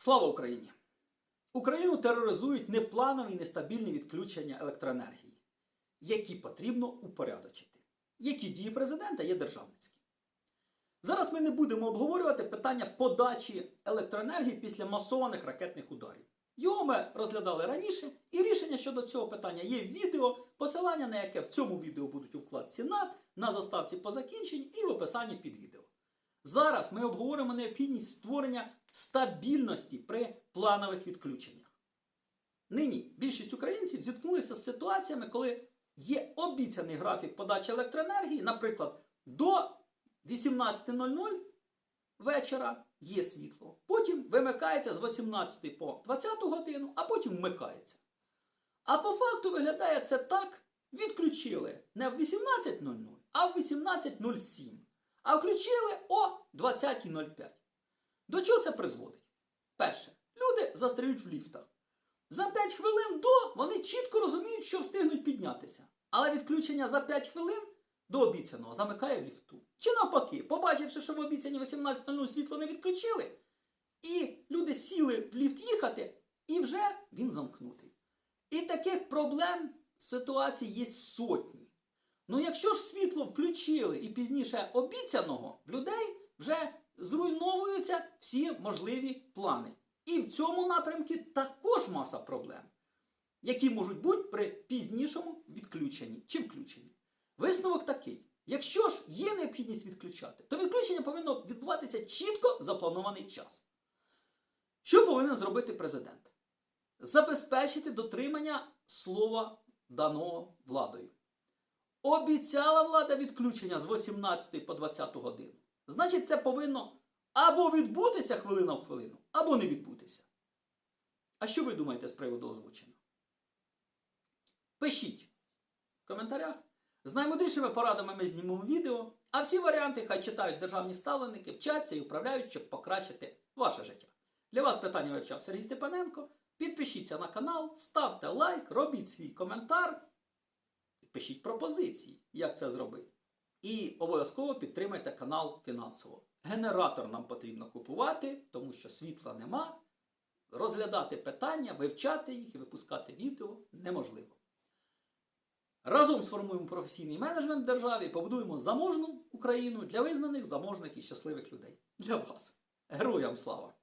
Слава Україні! Україну тероризують непланові нестабільні відключення електроенергії, які потрібно упорядочити. Які дії президента є державницькі. Зараз ми не будемо обговорювати питання подачі електроенергії після масованих ракетних ударів. Його ми розглядали раніше, і рішення щодо цього питання є в відео, посилання на яке в цьому відео будуть у вкладці НАТ, на заставці по закінченні і в описанні під відео. Зараз ми обговоримо необхідність створення стабільності при планових відключеннях. Нині більшість українців зіткнулися з ситуаціями, коли є обіцяний графік подачі електроенергії, наприклад, до 18.00 вечора є світло. Потім вимикається з 18 по 20 годину, а потім вмикається. А по факту виглядає це так: відключили не в 18.00, а в 18.07. А включили о 20.05. До чого це призводить? Перше, люди застряють в ліфтах. За 5 хвилин до вони чітко розуміють, що встигнуть піднятися. Але відключення за 5 хвилин до обіцяного замикає ліфту. Чи навпаки, побачивши, що в обіцяні 18.00 світло не відключили, і люди сіли в ліфт їхати, і вже він замкнутий. І таких проблем ситуацій є сотні. Ну, якщо ж світло включили і пізніше обіцяного, в людей вже зруйновуються всі можливі плани. І в цьому напрямку також маса проблем, які можуть бути при пізнішому відключенні чи включенні. Висновок такий: якщо ж є необхідність відключати, то відключення повинно відбуватися чітко запланований час. Що повинен зробити президент? Забезпечити дотримання слова даного владою. Обіцяла влада відключення з 18 по 20 годину. Значить, це повинно або відбутися хвилина в хвилину, або не відбутися. А що ви думаєте з приводу озвученого? Пишіть в коментарях. З наймудрішими порадами ми знімемо відео, а всі варіанти хай читають державні ставленики, вчаться і управляють, щоб покращити ваше життя. Для вас питання вивчав Сергій Степаненко. Підпишіться на канал, ставте лайк, робіть свій коментар, пишіть пропозиції, як це зробити. І обов'язково підтримайте канал фінансово. Генератор нам потрібно купувати, тому що світла нема. Розглядати питання, вивчати їх і випускати відео неможливо. Разом сформуємо професійний менеджмент в державі і побудуємо заможну Україну для визнаних, заможних і щасливих людей. Для вас. Героям слава!